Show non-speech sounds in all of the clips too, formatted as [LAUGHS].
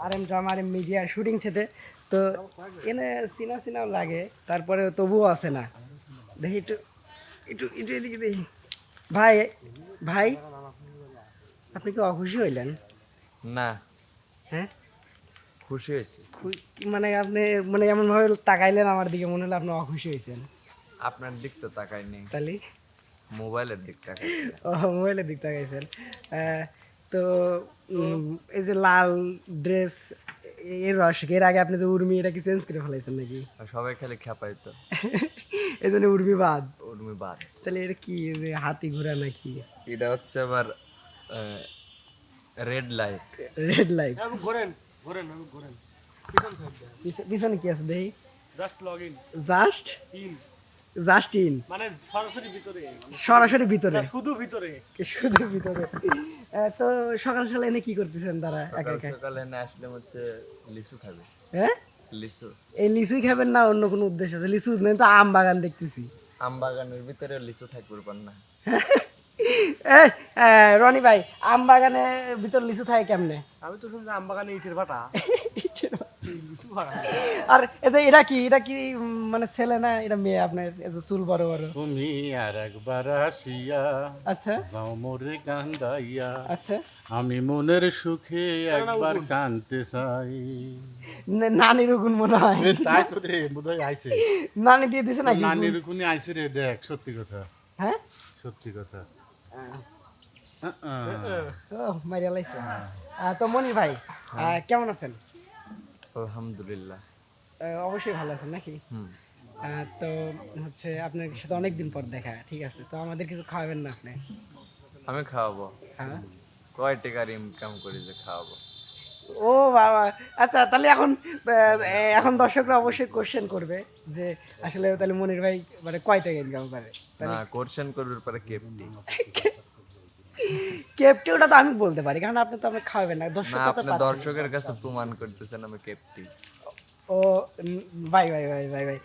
R M drama R M media shooting সেটে। তো এনে চিনা চিনাও লাগে তারপরে তবুও আসে না। দেখি একটু একটু একটু এদিকে দেখি। ভাই ভাই আপনি কি অখুশি হইলেন? না। হ্যাঁ? খুশি হয়েছি। মানে আপনি মানে এমনভাবে তাকাইলেন আমার দিকে মনে হলো আপনি অখুশি হয়েছেন। আপনার দিক তো তাকাইনি। তাহলে? মোবাইলের দিক তাকাইছি। ও মোবাইলের দিক তাকাইছেন। তো এই যে লাল ড্রেস এর রসক এর আগে আপনি যে উর্মি এটা কি চেঞ্জ করে ফেলাইছেন নাকি? আর সবাই খালি খেপাই তো। [LAUGHS] এই জন্য উর্মি বাদ। উর্মি বাদ। তাহলে এটা কি এই যে হাতি ঘোড়া নাকি? এটা হচ্ছে আবার রেড লাইট রেড লাইট আমি ঘোরেন ঘোরেন আমি ঘোরেন। পিছন সাইড পিছনে কি আছে দেখি just log in just in just in মানে সরাসরি ভিতরে মানে সরাসরি ভিতরে। শুধু ভিতরে। শুধু ভিতরে? তো সকাল সকাল এনে কি করতেছেন তারা একা একা? সকালে না আসলে হচ্ছে লিচু খাবে। হ্যাঁ লিচু। এই লিচুই খাবেন না অন্য কোনো উদ্দেশ্য আছে? লিচু নেই তো আম বাগান দেখতেছি। আম বাগানের ভিতরে লিচু থাকবে পার না। [LAUGHS] রনি ভাই আম বাগানের ভিতর লিচু থাকে কেমনে? আমি তো শুনছি আমবাগানে ইটের ভাটা। [LAUGHS] [LAUGHS] আর এই যে এটা কি এটা কি মানে ছেলে না এটা মেয়ে আপনার? এই যে চুল বড় বড়। তুমি আর একবার আসিয়া আচ্ছা। যাও মোরে কান্দাইয়া। আচ্ছা। আমি মনের সুখে একবার কানতে চাই। ন- নানির গুণ মনে হয়। তাই তো রে বোধহয় আইছে। নানি দিয়ে দিছে নাকি নানির কোনি আইছে রে দেখ সত্যি কথা। হ্যাঁ? সত্যি কথা। মারিয়া লাইছে। তো মনির ভাই কেমন আছেন? আলহামদুলিল্লাহ। অবশ্যই ভালো আছেন নাকি? তো হচ্ছে আপনার সাথে অনেক দিন পর দেখা ঠিক আছে? তো আমাদের কিছু খাওয়াবেন না আপনি? আমি খাওয়াবো। হ্যাঁ? কয় টাকার ইনকাম করি যে খাওয়াবো? ও বাবা আচ্ছা তাহলে এখন এখন দর্শকরা অবশ্যই কোশ্চেন করবে যে আসলে তাহলে মনির ভাই মানে কয় টাকা ইনকাম করে? না কোর্শন করবার পরে কেপটি। [LAUGHS] কেপটি ওটা তো আমি বলতে পারি কারণ আপনি তো আপনি খাওয়াবেন না দর্শক আপনি দর্শকের কাছে প্রমাণ করতেছেন আমি কেপটি। ও ভাই ভাই ভাই ভাই ভাই।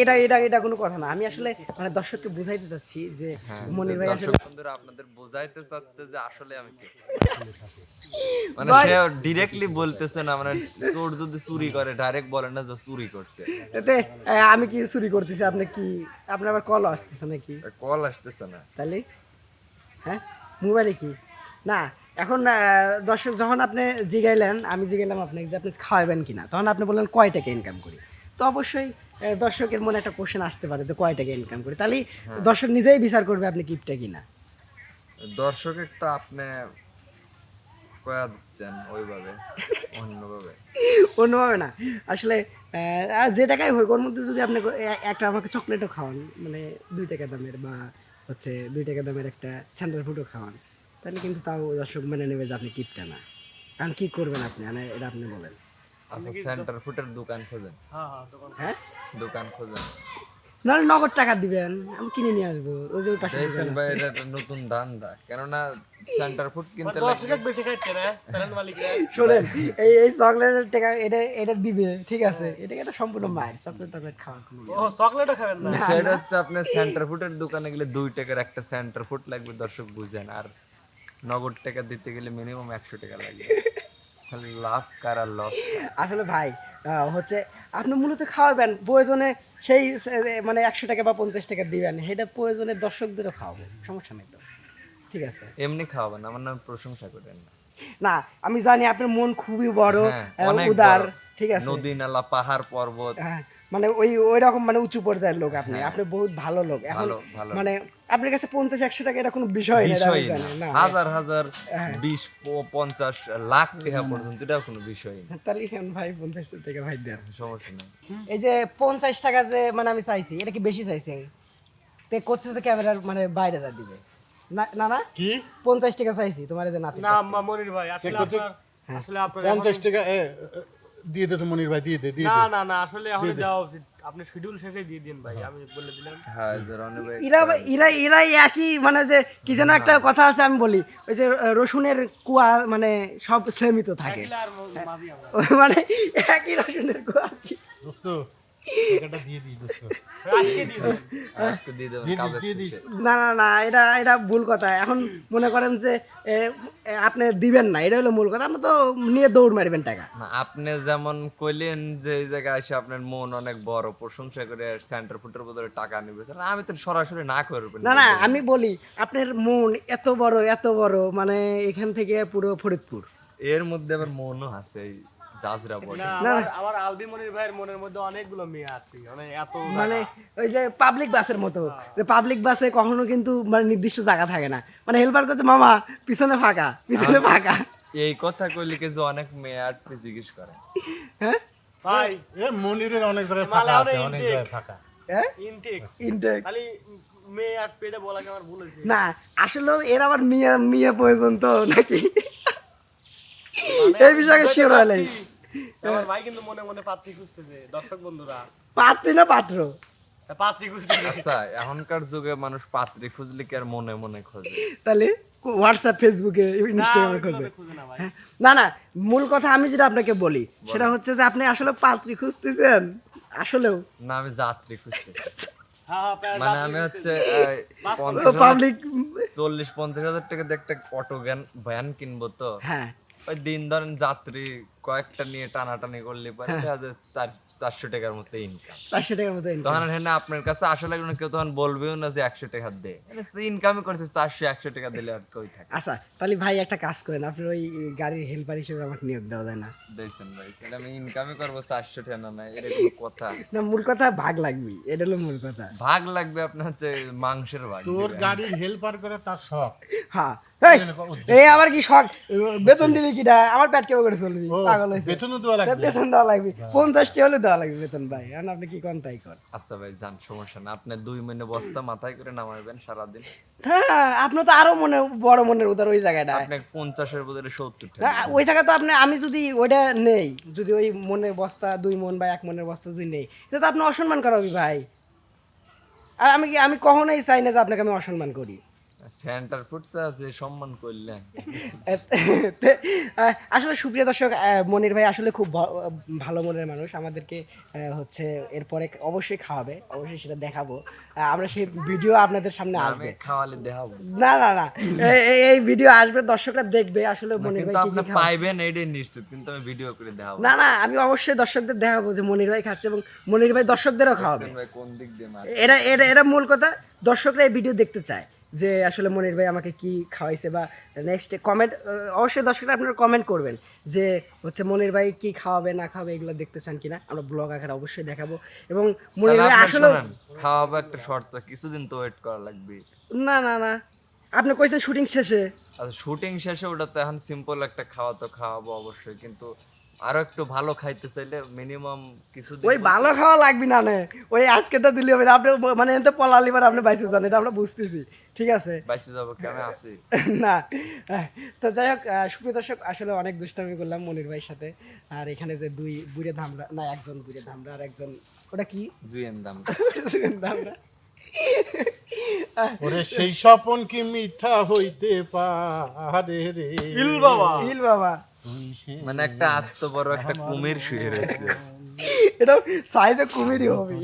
এটা এটা এটা কোনো কথা না। আমি আসলে মানে দর্শককে বুঝাইতে চাচ্ছি যে মনির ভাই আসলে দর্শক বন্ধুরা আপনাদের বোঝাইতে চাচ্ছে যে আসলে আমি মানে সে ডিরেক্টলি বলতেছে না মানে চোর যদি চুরি করে ডাইরেক্ট বলে না যে চুরি করছে। এতে আমি কি চুরি করতেছি? আপনি কি আপনার আবার কল আসতেছে নাকি? কল আসতেছে না। তাহলে? হ্যাঁ? মোবাইলে কি? না এখন দর্শক যখন আপনি জিগাইলেন আমি জিগাইলাম আপনাকে যে আপনি খাওয়াবেন কিনা তখন আপনি বললেন কয় টাকা ইনকাম করি? তো অবশ্যই দর্শকের মনে একটা কোশ্চেন আসতে পারে যে কয় টাকা ইনকাম করি? তাহলে দর্শক নিজেই বিচার করবে আপনি কিপটা কিনা। দর্শকের তো আপনি কয়া দিচ্ছেন ওইভাবে [LAUGHS] অন্যভাবে। অন্যভাবে না। আসলে আর যে টাকাই হোক ওর মধ্যে যদি আপনি একটা আমাকে চকলেটও খাওয়ান মানে দুই টাকা দামের বা হচ্ছে দুই টাকা দামের একটা স্যান্ডেল ফুটো খাওয়ান। তাহলে কিন্তু তাও দর্শক মেনে নেবে যে আপনি কিপটা না। কারণ কি করবেন আপনি? মানে এটা আপনি বলেন। আচ্ছা সেন্টার ফুটের দোকান খোঁজেন। হ্যাঁ হ্যাঁ দোকান হ্যাঁ? দোকান খোঁজেন। নাহলে নগদ টাকা দিবেন আমি কিনে নিয়ে আসব ওই যে পাশে দেখছেন ভাই এটা একটা নতুন ধান্দা। কেননা সেন্টার ফুড কিনতে দশ লাগবে টাকা বেশি খাচ্ছে না চ্যানেল মালিকরা। শোনেন এই এই চকলেটের টাকা এটা এটা দিবে ঠিক আছে? এটা একটা সম্পূর্ণ মায়ের চকলেট টকলেট খাওয়ার কোনো ইয়ে ও চকলেটও খাবেন না? সেটা হচ্ছে আপনার সেন্টার ফুটের দোকানে গেলে দুই টাকার একটা সেন্টার ফুড লাগবে দর্শক বুঝেন। আর নগদ টাকা দিতে গেলে মিনিমাম একশো টাকা লাগবে [LAUGHS] লাভ কার আর লস আসলে ভাই হচ্ছে আপনি মূলত খাওয়াবেন প্রয়োজনে সেই মানে একশো টাকা বা পঞ্চাশ টাকা দিবেন। সেটা প্রয়োজনে দর্শকদেরও খাওয়াবো সমস্যা নেই তো। ঠিক আছে। এমনি খাওয়াবেন আমার নাম প্রশংসা করেন না। না আমি জানি আপনার মন খুবই বড় হ্যাঁ, উদার ঠিক আছে। নদী নালা পাহাড় পর্বত। হ্যাঁ, মানে ওই ওই রকম মানে উঁচু পর্যায়ের লোক আপনি। আপনি বহুত ভালো লোক। এখন। মানে আপনার কাছে পঞ্চাশ একশো টাকা এটা কোনো বিষয় এটা বিষয় না। হাজার হাজার বিশ পঞ্চাশ লাখ টাকা পর্যন্ত এটাও কোনো বিষয় না। তাহলে ভাই পঞ্চাশ টাকা ভাই দেন। সমস্যা নেই। এই যে পঞ্চাশ টাকা যে মানে আমি চাইছি এটা কি বেশি চাইছি তে করছে যে ক্যামেরার মানে বাইরে যা দিবে। না না না? কি? পঞ্চাশ টাকা চাইছি তোমার যে নাতি না আম্মা মনির ভাই আসলে আপনার আসলে আপনার পঞ্চাশ টাকা দিয়ে দে তো মনির ভাই দিয়ে দে দিয়ে না না না আসলে এখন দেওয়া উচিত। আপনি শিডিউল শেষে দিয়ে দিন ভাই আমি বলে দিলাম। হ্যাঁ ভাই ইরা ইরা ইরাই একই মানে যে কি যেন একটা কথা আছে আমি বলি ওই যে রসুনের কুয়া মানে সব সেমিত থাকে। মানে একই রসুনের কুয়া। দোস্ত না না না এটা এটা ভুল কথা। এখন মনে করেন যে আপনি দিবেন না। এটা হলো মূল কথা। আপনি তো নিয়ে দৌড় মারবেন টাকা। আপনি যেমন কইলেন যে এই জায়গায় এসে আপনার মন অনেক বড় প্রশংসা করে সেন্টার ফুটের বদলে টাকা নিবে। আমি তো সরাসরি না করবেন না না আমি বলি আপনার মন এত বড় এত বড় মানে এখান থেকে পুরো ফরিদপুর। এর মধ্যে আবার মনও আছে জাজরা বলে আমার আলবি মনির ভাইয়ের মনের মধ্যে অনেকগুলো মেয়ে আছে মানে এত মানে ওই যে পাবলিক বাসের মতো। যে পাবলিক বাসে কখনো কিন্তু মানে নির্দিষ্ট জায়গা থাকে না। মানে হেল্পার করছে মামা পিছনে ফাঁকা পিছনে ফাঁকা। এই কথা কইলে কি যে অনেক মেয়ে আর জিজ্ঞেস করে। হ্যাঁ? ভাই এ মনিরের অনেক জায়গায় ফাঁকা আছে অনেক জায়গায় ফাঁকা। হ্যাঁ? ইনটেক ইনটেক খালি মেয়ে আর পেটে বলাকে আমার ভুল হয়েছে? না আসলে এর আবার মিয়া মিয়া প্রয়োজন তো নাকি? মানে এই বিষয়ে শিওর হলেই। পারছি, আমার ভাই কিন্তু মনে মনে পাত্রী খুঁজতেছে দর্শক বন্ধুরা। পাত্রী না পাত্র? পাত্রী খুঁজতেছে। আচ্ছা এখনকার যুগে মানুষ পাত্রী খুঁজলে কি আর মনে মনে খোঁজে? তাহলে হোয়াটসঅ্যাপ ফেসবুকে ইনস্টাগ্রামে খোঁজে। না হ্যাঁ, না না মূল কথা আমি যেটা আপনাকে বলি সেটা হচ্ছে যে আপনি আসলে পাত্রী খুঁজতেছেন আসলেও। না আমি যাত্রী খুঁজতেছি। হ্যাঁ হ্যাঁ মানে আমি হচ্ছে পাবলিক চল্লিশ পঞ্চাশ হাজার টাকা দিয়ে একটা অটো জ্ঞান ভ্যান কিনবো তো? হ্যাঁ। ওই দিন ধরেন যাত্রী কয়েকটা নিয়ে টানাটানি করলে পারে দেখা যায় চারশো টাকার মতো ইনকাম চারশো টাকার মতো তখন হ্যাঁ আপনার কাছে আসা লাগবে না কেউ তখন বলবেও না যে একশো টাকা দে। ইনকামই করছে চারশো একশো টাকা দিলে আর কই থাকে? আচ্ছা তাহলে ভাই একটা কাজ করেন আপনার ওই গাড়ির হেল্পার হিসেবে আমাকে নিয়োগ দেওয়া যায় না। দেখছেন ভাই তাহলে আমি ইনকামই করব চারশো টাকা না এটা কোনো কথা। না মূল কথা ভাগ লাগবে এটা হলো মূল কথা। ভাগ লাগবে আপনার হচ্ছে মাংসের ভাগ তোর গাড়ির হেল্পার করে তার শখ। হ্যাঁ এই, এই আবার কি শখ? বেতন দিবি কিটা? আমার পেট কেউ করে চলবি? পাগল হয়েছে। বেতনও দেওয়া লাগবে। বেতন দেওয়া লাগবে। পঞ্চাশটি হলে দেওয়া লাগবে বেতন ভাই। এখন আপনি কি কোন তাই কর আচ্ছা ভাই যান সমস্যা না আপনি দুই মহিনে বস্তা মাথায় করে নামাইবেন সারাদিন। হ্যাঁ আপনার তো আরও মনে বড় মনের উদার ওই জায়গাটা আপনি পঞ্চাশের বদলে সত্তর ওই জায়গায় তো আপনি আমি যদি ওইটা নেই যদি ওই মনের বস্তা দুই মন বা এক মনের বস্তা যদি নেই এটা তো আপনি অসম্মান করাবি ভাই। আর আমি কি আমি কখনোই চাই না যে আপনাকে আমি অসম্মান করি। সেন্টার আছে সম্মান করলেন। আসলে সুপ্রিয় দর্শক মনির ভাই আসলে খুব ভালো মনের মানুষ। আমাদেরকে হচ্ছে এরপরে অবশ্যই খাওয়াবে অবশ্যই সেটা দেখাবো। আমরা সেই ভিডিও আপনাদের সামনে আমি আসবে। খাওয়ালে দেখাবো। না না না এই- ভিডিও আসবে দর্শকরা দেখবে আসলে মনির ভাই আপনি পাইবেন এইটাই নিশ্চিত কিন্তু আমি ভিডিও করে দেখাবো। না না আমি অবশ্যই দর্শকদের দেখাবো যে মনির ভাই খাচ্ছে এবং মনির ভাই দর্শকদেরও খাওয়াবে। কোন দিক দিয়ে এরা মূল কথা দর্শকরা এই ভিডিও দেখতে চায়। যে আসলে মনির ভাই আমাকে কি খাওয়াইছে বা নেক্সট কমেন্ট অবশ্যই দর্শকরা আপনারা কমেন্ট করবেন যে হচ্ছে মনির ভাই কি খাওয়াবে না খাওয়াবে এগুলো দেখতে চান কিনা? আমরা ব্লগ আকারে অবশ্যই দেখাবো। এবং মনির ভাই আসলে খাওয়াবো একটা শর্ত কিছুদিন তো ওয়েট করা লাগবে। না না না। আপনি কইছেন শুটিং শেষে। আচ্ছা শুটিং শেষে ওটা তো এখন সিম্পল একটা খাওয়া তো খাওয়াবো অবশ্যই কিন্তু আরও একটু ভালো খাইতে চাইলে মিনিমাম কিছুদিন ওই ভালো খাওয়া লাগবে না নে। ওই আজকেটা দিলে হবে আপনি মানে এতে পলালি বার আপনি বাইসে যান এটা আমরা বুঝতেছি। ঠিক আছে? বাইসে যাব কি? আমি আছি। [LAUGHS] না। তো যাই হোক সুপ্রিয় দর্শক আসলে অনেক দুষ্টামি করলাম মনির ভাইয়ের সাথে। আর এখানে যে দুই বুড়ে ধামরা না একজন বুড়ে ধামরা আর একজন ওটা কি? জুয়েন দাম ধামরা। [LAUGHS] ওরে সেই স্বপন কি মিথ্যা হইতে পারে রে? ইল বাবা। ইল বাবা। মানে একটা আস্ত বড় একটা কুমির শুয়ে রয়েছে। এটা সাইজে কুমিরই হবে।